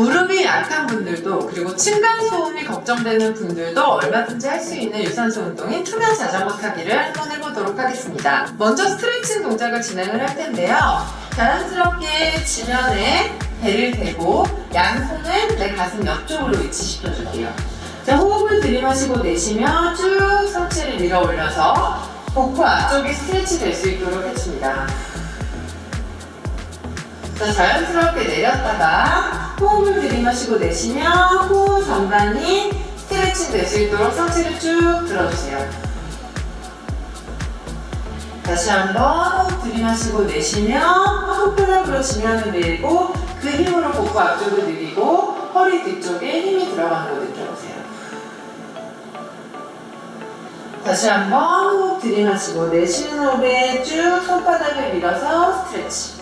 무릎이 약한 분들도 그리고 층간소음이 걱정되는 분들도 얼마든지 할 수 있는 유산소 운동인 투명 자전거 타기를 한번 해보도록 하겠습니다. 먼저 스트레칭 동작을 진행을 할 텐데요. 자연스럽게 지면에 배를 대고 양손을 내 가슴 옆쪽으로 위치시켜줄게요. 자, 호흡을 들이마시고 내쉬며 쭉 상체를 밀어 올려서 복부 앞쪽이 스트레치 될 수 있도록 해줍니다. 자, 자연스럽게 내렸다가 호흡을 들이마시고 내쉬며 호흡 전반이 스트레칭 될 수 있도록 상체를 쭉 들어주세요. 다시 한번 호흡 들이마시고 내쉬며 손바닥으로 지면을 밀고 그 힘으로 복부 앞쪽을 늘리고 허리 뒤쪽에 힘이 들어가는 걸 느껴보세요. 다시 한번 호흡 들이마시고 내쉬는 호흡에 쭉 손바닥을 밀어서 스트레치.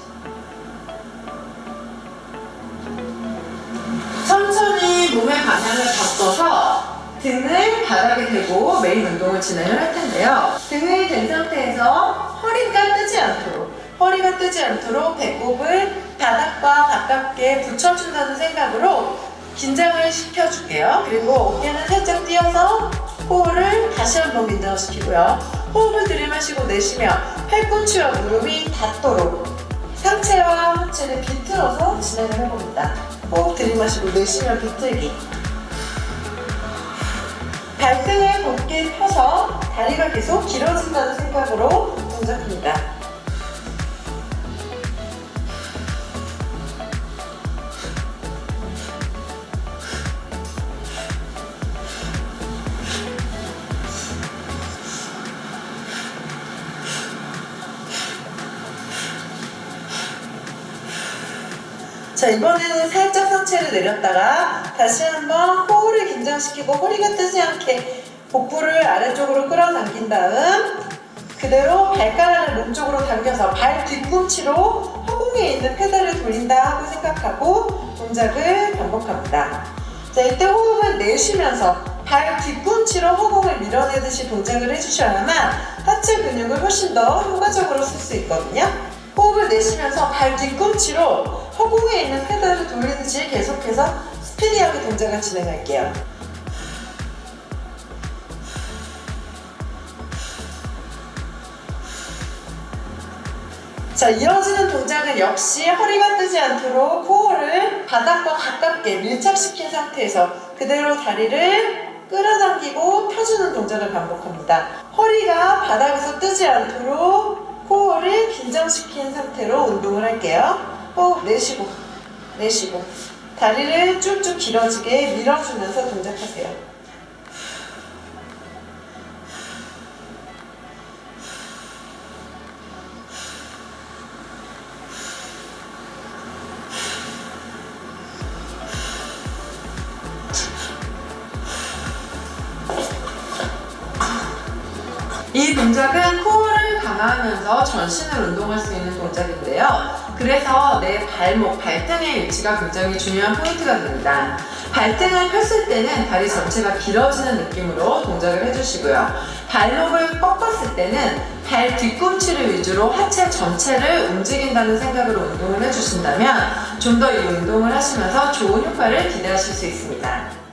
등을 바닥에 대고 메인 운동을 진행을 할 텐데요. 등을 댄 상태에서 허리가 뜨지 않도록 허리가 뜨지 않도록 배꼽을 바닥과 가깝게 붙여준다는 생각으로 긴장을 시켜줄게요. 그리고 어깨는 살짝 띄어서 호흡을 다시 한번 긴장시키고요. 호흡을 들이마시고 내쉬며 팔꿈치와 무릎이 닿도록 상체와 하체를 비틀어서 진행을 해봅니다. 호흡 들이마시고 내쉬며 비틀기. 발등을 곧게 펴서 다리가 계속 길어진다는 생각으로 동작합니다. 자 이번에는 살짝 상체를 내렸다가 다시 한번 호흡을 긴장시키고 허리가 뜨지 않게 복부를 아래쪽으로 끌어당긴 다음 그대로 발가락을 몸쪽으로 당겨서 발 뒤꿈치로 허공에 있는 페달을 돌린다 하고 생각하고 동작을 반복합니다. 자 이때 호흡을 내쉬면서 발 뒤꿈치로 허공을 밀어내듯이 동작을 해주셔야만 하체 근육을 훨씬 더 효과적으로 쓸 수 있거든요. 내쉬면서 발 뒤꿈치로 허공에 있는 페달을 돌리듯이 계속해서 스피디하게 동작을 진행할게요. 자, 이어지는 동작은 역시 허리가 뜨지 않도록 코어를 바닥과 가깝게 밀착시킨 상태에서 그대로 다리를 끌어당기고 펴주는 동작을 반복합니다. 허리가 바닥에서 뜨지 않도록 코어를 긴장시킨 상태로 운동을 할게요. 호흡 내쉬고, 내쉬고. 다리를 쭉쭉 길어지게 밀어주면서 동작하세요. 이 동작은 코어를 강화하면서 전신을 운동할 수 있는 동작인데요. 그래서 내 발목, 발등의 위치가 굉장히 중요한 포인트가 됩니다. 발등을 폈을 때는 다리 전체가 길어지는 느낌으로 동작을 해주시고요. 발목을 꺾었을 때는 발 뒤꿈치를 위주로 하체 전체를 움직인다는 생각으로 운동을 해주신다면 좀 더 이 운동을 하시면서 좋은 효과를 기대하실 수 있습니다.